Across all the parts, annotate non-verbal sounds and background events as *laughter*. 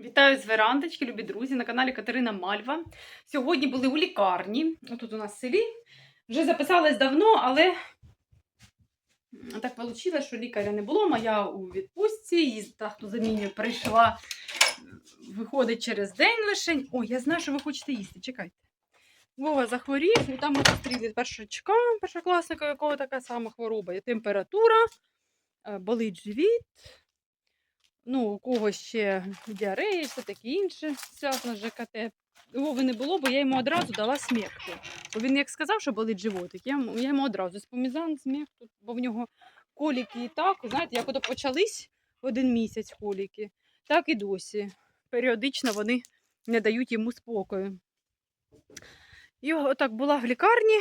Вітаю з верандочки, любі друзі, на каналі Катерина Мальва. Сьогодні були у лікарні, тут у нас в селі. Вже записалась давно, але так вийшло, що лікаря не було. Моя у відпустці, і та, хто замінює, прийшла, виходить через день лишень. Ой, я знаю, що ви хочете їсти. Чекайте. Вова захворів, і там ми зустріли першачка, першокласника, якого така сама хвороба. Є температура, е, болить живіт. Ну, у когось ще діарея, все таке інше, зв'язано з ЖКТ. Вови не було, бо я йому одразу дала смєкту. Бо він як сказав, що болить животик, я, йому- я йому одразу спомізан, смєкту, бо в нього коліки і так, знаєте, як ото почались один місяць коліки, так і досі. Періодично вони не дають йому спокою. І отак була в лікарні.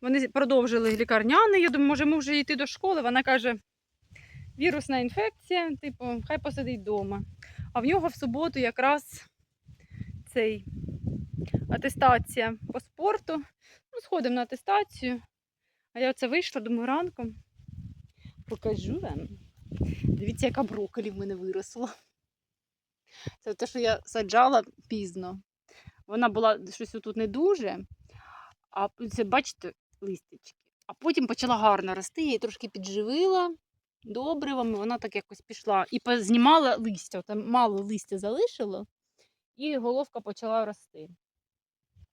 Вони продовжили лікарняний. Я думаю, може, ми вже йти до школи. Вона каже, вірусна інфекція, типу, хай посидить вдома. А в нього в суботу якраз цей атестація по спорту. Ну, сходимо на атестацію. А я оце вийшла, думаю, ранком. Покажу вам. Дивіться, яка брокколі в мене виросла. Це те, що я саджала пізно. Вона була щось тут не дуже. А це, бачите, листячки. А потім почала гарно рости, я її трошки підживила добривами, вона так якось пішла. І знімала листя, там мало листя залишило, і головка почала рости.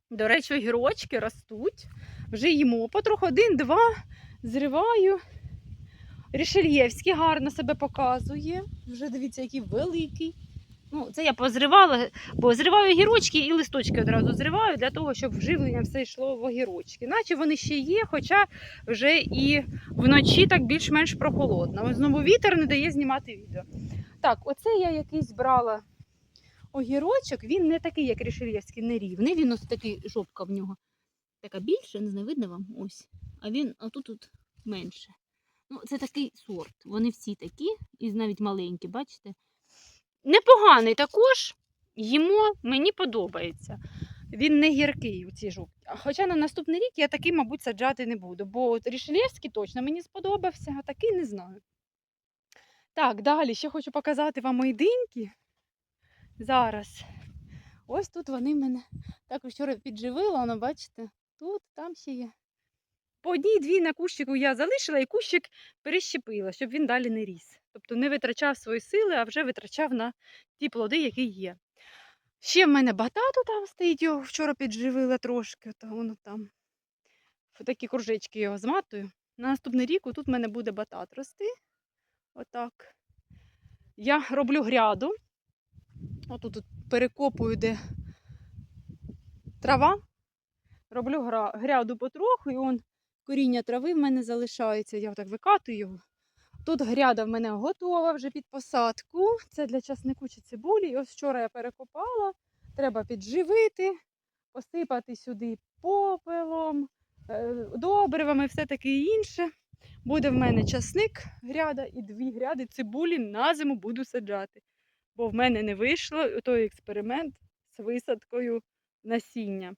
До речі, гірочки ростуть. Вже їмо потроху один-два, зриваю. Рішельєвський гарно себе показує. Вже дивіться, який великий. Ну, це я позривала, бо зриваю огірочки і листочки одразу зриваю для того, щоб вживлення все йшло в огірочки. Наче вони ще є, хоча вже і вночі так більш-менш прохолодно. Знову вітер не дає знімати відео. Так, оце я якийсь брала огірочок. Він не такий, як рішельєвський, не рівний. Він ось такий жопка в нього. Така більша, не знаю, видно вам ось. А він отут тут менше. Ну, це такий сорт. Вони всі такі, і навіть маленькі, бачите? Непоганий також. Їмо, мені подобається. Він не гіркий у цій жовті. Хоча на наступний рік я такий, мабуть, саджати не буду, бо Рішелєвський точно мені сподобався, а такий не знаю. Так, далі ще хочу показати вам мої диньки. Зараз. Ось тут вони мене так вчора підживила, воно, бачите, тут, там ще є. По одній-дві на кущику я залишила і кущик перещепила, щоб він далі не ріс. Тобто не витрачав свої сили, а вже витрачав на ті плоди, які є. Ще в мене батату там стоїть, його вчора підживила трошки, то воно там. Такі кружечки його зматую. На наступний рік тут в мене буде батат рости. Отак. Я роблю гряду. Отут тут перекопую, де трава. Роблю гряду потроху, і он коріння трави в мене залишається. Я так викатую його. Тут гряда в мене готова вже під посадку. Це для часнику чи цибулі. І ось вчора я перекопала. Треба підживити, посипати сюди попелом, е, добривами, все таке інше. Буде в мене часник, гряда і дві гряди цибулі на зиму буду саджати. Бо в мене не вийшло той експеримент з висадкою насіння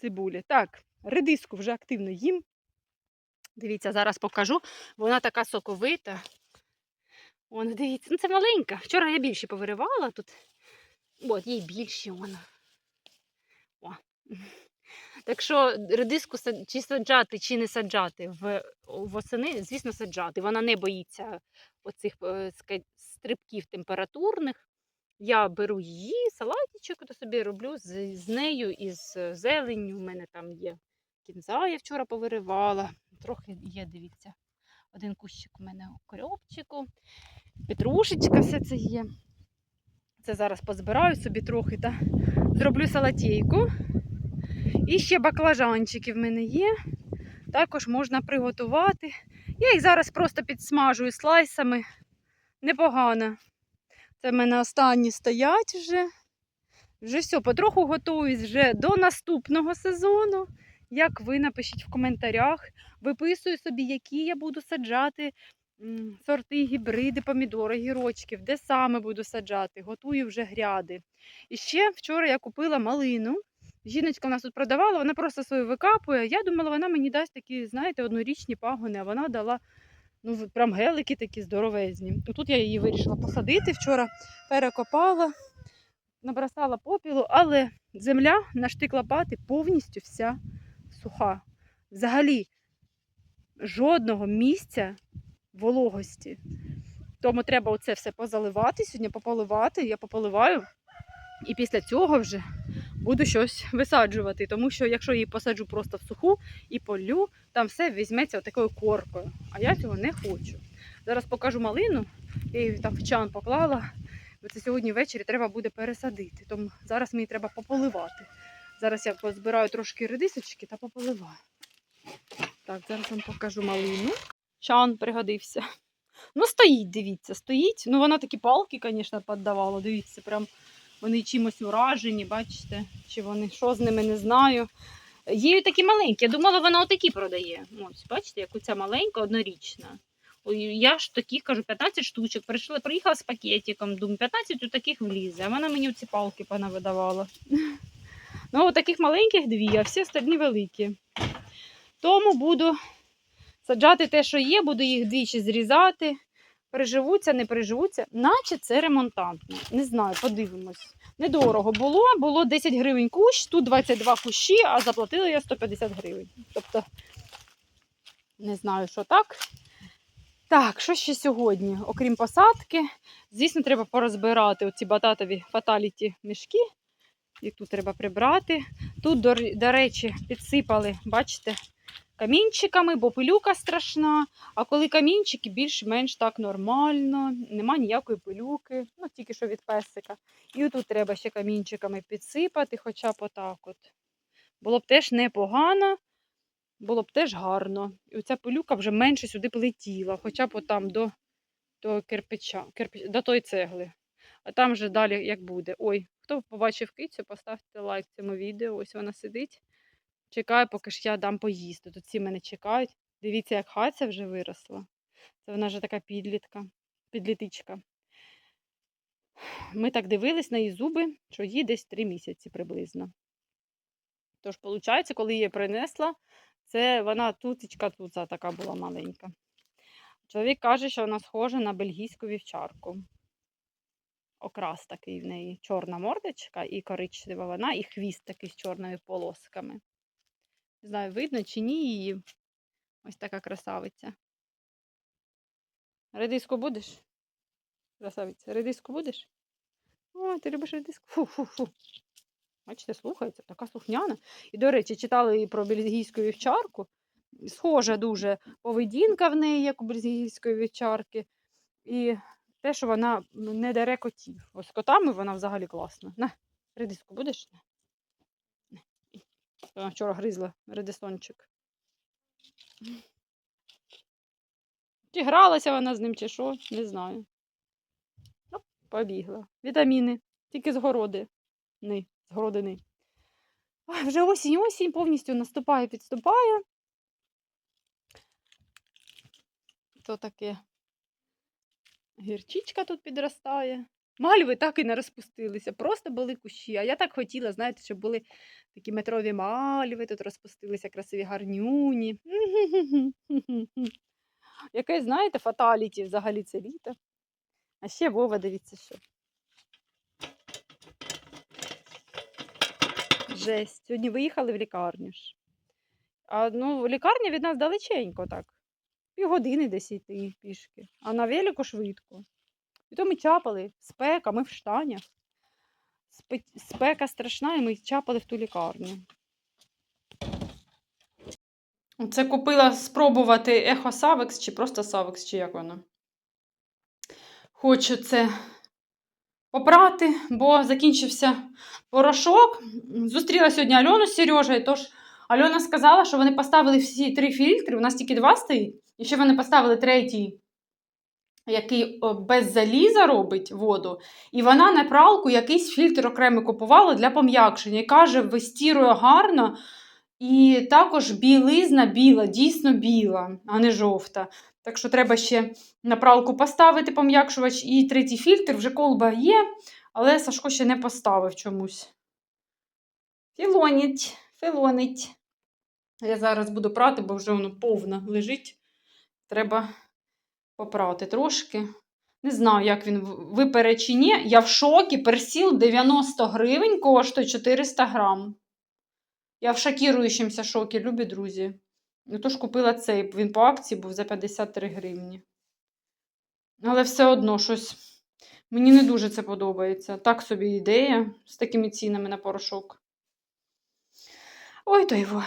цибулі. Так, редиску вже активно їм. Дивіться, зараз покажу. Вона така соковита. Вон, дивіться, ну це маленька. Вчора я більше повиривала тут. От, їй більше вона. О. Так що редиску чи саджати, чи не саджати в восени, звісно, саджати. Вона не боїться оцих е, стрибків температурних. Я беру її, салатичок то собі роблю з, з нею і з зеленню. У мене там є кінза, я вчора повиривала. Трохи є, дивіться, один кущик у мене укропчику, петрушечка, все це є. Це зараз позбираю собі трохи та зроблю салатейку. І ще баклажанчики в мене є. Також можна приготувати. Я їх зараз просто підсмажую слайсами. Непогано. Це в мене останні стоять вже. Вже все, потроху готуюсь вже до наступного сезону. Як ви напишіть в коментарях, виписую собі, які я буду саджати сорти, гібриди, помідори, гірочків, де саме буду саджати, готую вже гряди. І ще вчора я купила малину. Жіночка в нас тут продавала, вона просто свою викапує. Я думала, вона мені дасть такі, знаєте, однорічні пагони, а вона дала Ну, прям гелики такі здоровезні. Тут я її вирішила посадити вчора, перекопала, набросала попілу, але земля на штик лопати повністю вся суха. Взагалі жодного місця вологості. Тому треба оце все позаливати, сьогодні пополивати. Я пополиваю. І після цього вже буду щось висаджувати. Тому що якщо її посаджу просто в суху і полю, там все візьметься такою коркою. А я цього не хочу. Зараз покажу малину, я її там в чан поклала. Це сьогодні ввечері треба буде пересадити. Тому зараз мені треба пополивати. Зараз я позбираю трошки редисочки та пополиваю. Так, зараз вам покажу малину. Чан пригодився. Ну, стоїть, дивіться, стоїть. Ну, вона такі палки, звісно, піддавала. Дивіться, прям вони чимось уражені, бачите, чи вони що з ними не знаю. Є такі маленькі. Я думала, вона отакі продає. Ось, бачите, як оця маленька, однорічна. Я ж такі кажу, 15 штучок. Прийшла, приїхала з пакетиком, думаю, 15 у таких влізе. А вона мені ці палки понавидавала. Ну, таких маленьких дві, а всі остальні великі. Тому буду саджати те, що є, буду їх двічі зрізати. Приживуться, не приживуться, наче це ремонтантне. Не знаю, подивимось. Недорого було, було 10 гривень кущ, тут 22 кущі, а заплатила я 150 гривень. Тобто, не знаю, що так. Так, що ще сьогодні? Окрім посадки, звісно, треба порозбирати оці бататові фаталіті мішки. Тут треба прибрати. Тут, до, до речі, підсипали, бачите, камінчиками, бо пилюка страшна. А коли камінчики більш-менш так нормально, нема ніякої пилюки, ну тільки що від песика. І тут треба ще камінчиками підсипати, хоча б отак от. Було б теж непогано, було б теж гарно. І оця пилюка вже менше сюди полетіла, хоча б отам до, до кирпича, кирпич, до тої цегли. А там вже далі як буде. Ой, хто побачив кицю, поставте лайк цьому відео. Ось вона сидить. Чекаю, поки ж я дам поїсти. Тут всі мене чекають. Дивіться, як хаця вже виросла. Це вона вже така підлітка, підлітичка. Ми так дивились на її зуби, що їй десь три місяці приблизно. Тож, виходить, коли її принесла, це вона тутечка туца така була маленька. Чоловік каже, що вона схожа на бельгійську вівчарку. Окрас такий в неї, чорна мордочка і коричнева вона, і хвіст такий з чорними полосками. Не знаю, видно чи ні її. Ось така красавиця. Редиску будеш? Красавиця, редиску будеш? О, ти любиш редиску? Фу-фу-фу. Бачите, слухається, така слухняна. І, до речі, читали і про бельгійську вівчарку. Схожа дуже поведінка в неї, як у бельгійської вівчарки. І те, що вона не дере котів. Ось котами вона взагалі класна. На, редиску будеш? На. Вона вчора гризла редисончик. Чи гралася вона з ним, чи що, не знаю. Ну, побігла. Вітаміни. Тільки з городи. Ни, з городини. Ой, вже осінь, осінь повністю наступає, підступає. То таке. Гірчичка тут підростає. Мальви так і не розпустилися, просто були кущі. А я так хотіла, знаєте, щоб були такі метрові мальви, тут розпустилися красиві гарнюні. *laughs* Яке, знаєте, фаталіті взагалі це літо. А ще Вова, дивіться, що. Жесть. Сьогодні виїхали в лікарню ж. А ну, лікарня від нас далеченько так. Півгодини десь йти пішки. А на велику швидко. І то ми чапали, спека, ми в штанях. Спека страшна, і ми чапали в ту лікарню. Це купила спробувати Ехо Савекс чи просто Савекс, чи як воно. Хочу це попрати, бо закінчився порошок. Зустріла сьогодні Альону з Сережею, тож Альона сказала, що вони поставили всі три фільтри, у нас тільки два стоїть, і ще вони поставили третій, який без заліза робить воду. І вона на пралку якийсь фільтр окремо купувала для пом'якшення. І каже, вистірує гарно. І також білизна біла, дійсно біла, а не жовта. Так що треба ще на пралку поставити пом'якшувач і третій фільтр. Вже колба є, але Сашко ще не поставив чомусь. Філонить, філонить. Я зараз буду прати, бо вже воно повно лежить. Треба попрати трошки. Не знаю, як він випере чи ні. Я в шокі. Персіл 90 гривень коштує 400 грам. Я в шокіруючомся шокі, любі друзі. Ну, тож купила цей, він по акції був за 53 гривні. Але все одно щось. Мені не дуже це подобається. Так собі ідея з такими цінами на порошок. Ой, то його.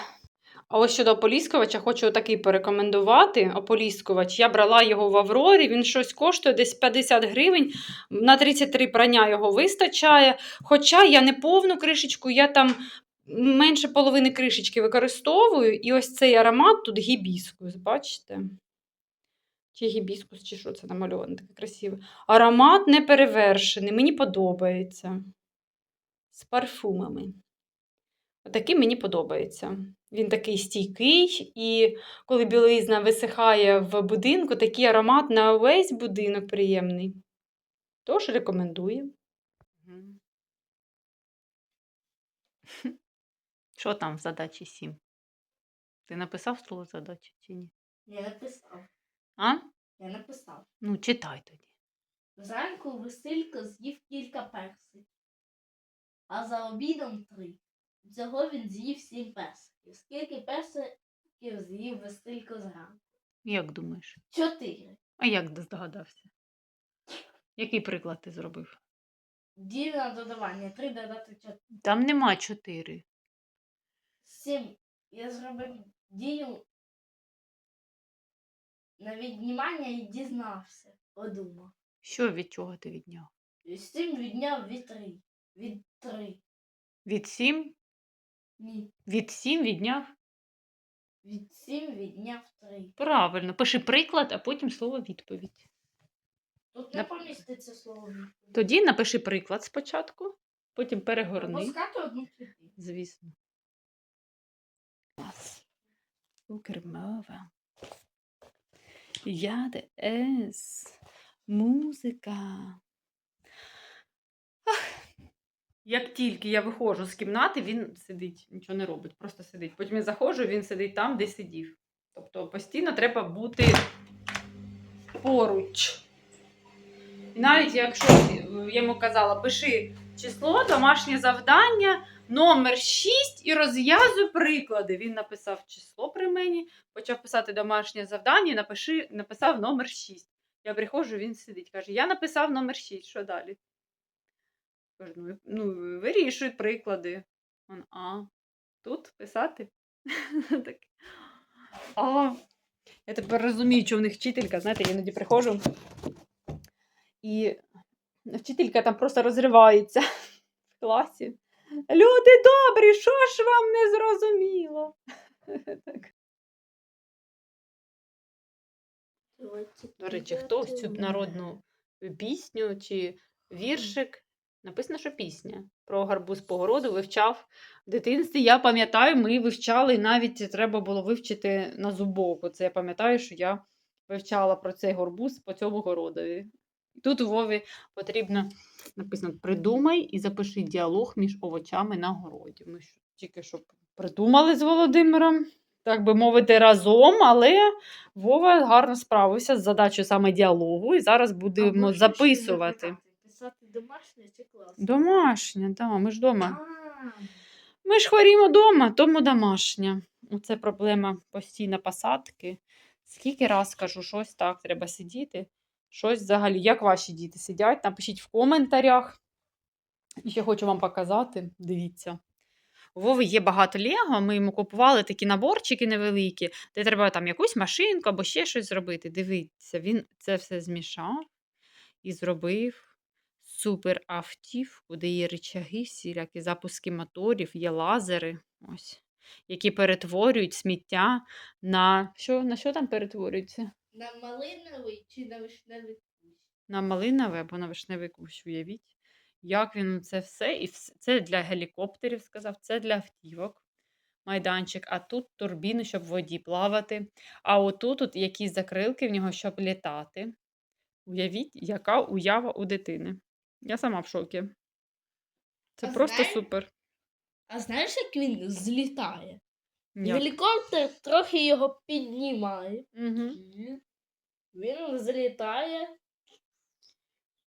А ось щодо ополіскувача, хочу такий порекомендувати. Ополіскувач. Я брала його в Аврорі, він щось коштує десь 50 гривень. На 33 прання його вистачає. Хоча я не повну кришечку, я там менше половини кришечки використовую. І ось цей аромат тут гібіскус, бачите? Чи гібіскус, чи що це намальовано, таке красиве. Аромат не перевершений, мені подобається. З парфумами. Такий мені подобається. Він такий стійкий, і коли білизна висихає в будинку, такий аромат на весь будинок приємний. Тож рекомендую. *laughs* Що там в задачі 7? Ти написав слово задачі чи ні? Я написав. А? Я написав. Ну, читай тоді. Зранку Василько з'їв кілька персиків, а за обідом три. Всього він з'їв сім персиків. Скільки персиків з'їв Василько зранку? Як думаєш? Чотири. А як здогадався? Який приклад ти зробив? Дільне додавання. Три додати чотири. Там нема 4. Сім. Я зробив дію на віднімання і дізнався. Подумав. Що від чого ти відняв? І Сім відняв від три. Від три. Від 7? Ні. Від 7 відняв? Від сім відняв три. Правильно. Пиши приклад, а потім слово відповідь. Тут не Нап- поміститься слово відповідь. Тоді напиши приклад спочатку, потім перегорни. скати одну клітину. Звісно. Укрмова. Я ДС. Музика. Як тільки я виходжу з кімнати, він сидить, нічого не робить, просто сидить. Потім я заходжу, він сидить там, де сидів. Тобто постійно треба бути поруч. І навіть якщо я йому казала, пиши число, домашнє завдання, номер 6 і розв'язуй приклади. Він написав число при мені, почав писати домашнє завдання, і напиши, написав номер 6. Я приходжу, він сидить, каже: Я написав номер 6, що далі? Кажу, ну, ну вирішуй приклади. Он, а, тут писати? *laughs* Так. А, я тепер розумію, що в них вчителька, знаєте, я іноді приходжу. І вчителька там просто розривається в класі. Люди добрі, що ж вам не зрозуміло? *laughs* Так. До речі, хто в цю народну пісню чи віршик? Написано, що пісня про гарбуз погороду вивчав в дитинстві. Я пам'ятаю, ми вивчали, і навіть треба було вивчити на зубок. Оце я пам'ятаю, що я вивчала про цей горбуз по цьому городові. Тут у Вові потрібно написано придумай і запиши діалог між овочами на городі. Ми що, тільки що придумали з Володимиром, так би мовити, разом, але Вова гарно справився з задачею саме діалогу, і зараз будемо записувати. Писати домашнє чи класне? Домашня, да, ми ж вдома. Ми ж хворімо вдома, тому домашня. Оце проблема постійна посадки. Скільки раз кажу, щось так, треба сидіти. Щось взагалі. Як ваші діти сидять? Напишіть в коментарях. І ще хочу вам показати. Дивіться. У Вови є багато Лего, ми йому купували такі наборчики невеликі, де треба там якусь машинку або ще щось зробити. Дивіться, він це все змішав і зробив супер автівку, де є рычаги, всілякі запуски моторів, є лазери, ось, які перетворюють сміття на що, на що там перетворюється? На малиновий чи на вишневий кущ? На малинове або на вишневий кущ, уявіть. Як він це все, і це для гелікоптерів, сказав, це для автівок. Майданчик, а тут турбіни, щоб в воді плавати. А отут от якісь закрилки в нього, щоб літати. Уявіть, яка уява у дитини. Я сама в шокі. Це А просто знаєш- супер. А знаєш, як він злітає? Як? Гелікоптер трохи його піднімає. Угу. Він злітає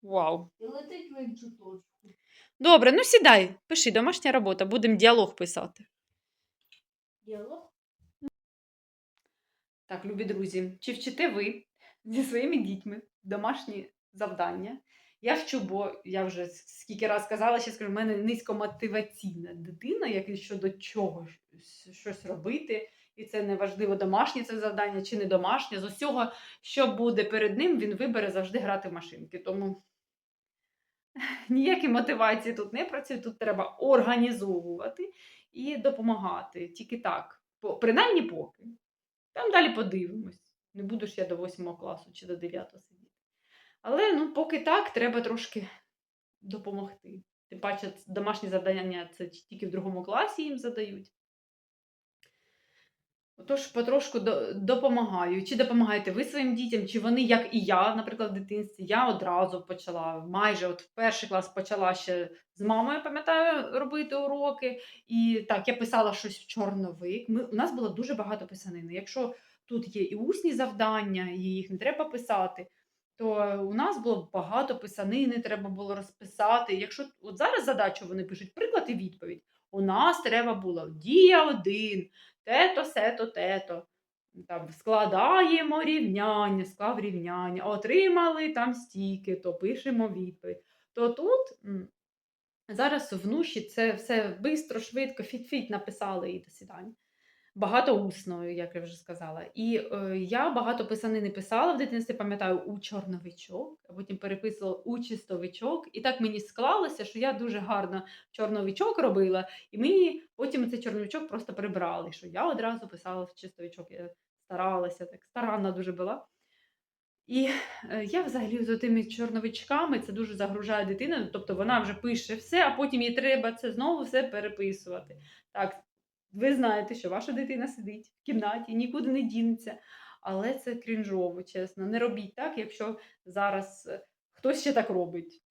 Вау. і летить в іншу точку. Добре, ну сідай, пиши домашня робота, будемо діалог писати. Діалог. Так, любі друзі, чи вчите ви зі своїми дітьми домашні завдання? Я вчу, бо я вже скільки раз казала, ще скажу, в мене низькомотиваційна дитина, як щодо чого щось робити. І це не важливо, домашнє це завдання чи не домашнє. З усього, що буде перед ним, він вибере завжди грати в машинки. Тому *laughs* ніякі мотивації тут не працюють, тут треба організовувати і допомагати. Тільки так. Принаймні поки. Там далі подивимось. Не буду ж я до 8 класу чи до 9 сидіти. Але ну, поки так, треба трошки допомогти. Тим паче, домашні завдання це тільки в другому класі їм задають. Отож, потрошку допомагаю. Чи допомагаєте ви своїм дітям, чи вони, як і я, наприклад, в дитинстві, я одразу почала, майже от в перший клас почала ще з мамою, пам'ятаю, робити уроки. І так, я писала щось в чорновик. Ми, у нас було дуже багато писанини. Якщо тут є і усні завдання, і їх не треба писати, то у нас було багато писанини, треба було розписати. Якщо от зараз задачу вони пишуть приклад і відповідь, у нас треба було дія один, тето, сето, тето. Там складаємо рівняння, склав рівняння, отримали там стільки, то пишемо відповідь. То тут зараз в нуші це все бистро, швидко, фіт-фіт написали і до свидання. Багато усно, як я вже сказала. І е, я багато писанини писала в дитинстві, пам'ятаю, у чорновичок, а потім переписувала у чистовичок. І так мені склалося, що я дуже гарно чорновичок робила, і мені потім цей чорновичок просто прибрали, що я одразу писала в чистовичок. Я старалася, так старанна дуже була. І е, я взагалі з тими чорновичками це дуже загружає дитину, тобто вона вже пише все, а потім їй треба це знову все переписувати. Так, ви знаєте, що ваша дитина сидить в кімнаті, нікуди не дінеться. Але це крінжово, чесно. Не робіть так, якщо зараз е, хтось ще так робить.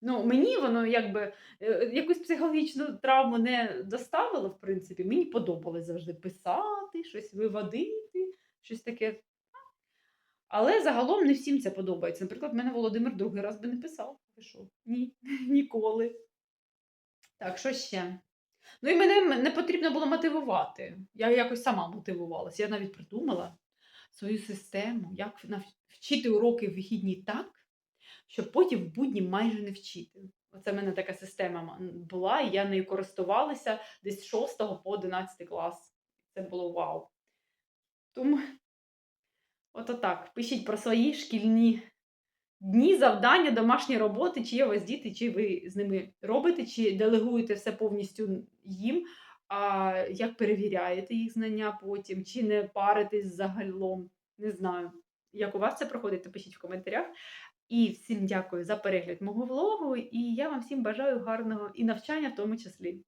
Ну, мені воно якби е, якусь психологічну травму не доставило, в принципі. Мені подобалось завжди писати, щось виводити, щось таке. Але загалом не всім це подобається. Наприклад, мене Володимир другий раз би не писав. Ні, *laughs* ніколи. Так, що ще? Ну і мене не потрібно було мотивувати. Я якось сама мотивувалася. Я навіть придумала свою систему, як вчити уроки в вихідні так, щоб потім в будні майже не вчити. Оце в мене така система була, і я нею користувалася десь з 6 по 11 клас. Це було вау. Тому, ото так, пишіть про свої шкільні дні, завдання, домашні роботи, чи є у вас діти, чи ви з ними робите, чи делегуєте все повністю їм, а як перевіряєте їх знання потім, чи не паритесь загалом. Не знаю, як у вас це проходить, то пишіть в коментарях. І всім дякую за перегляд мого влогу. І я вам всім бажаю гарного і навчання в тому числі.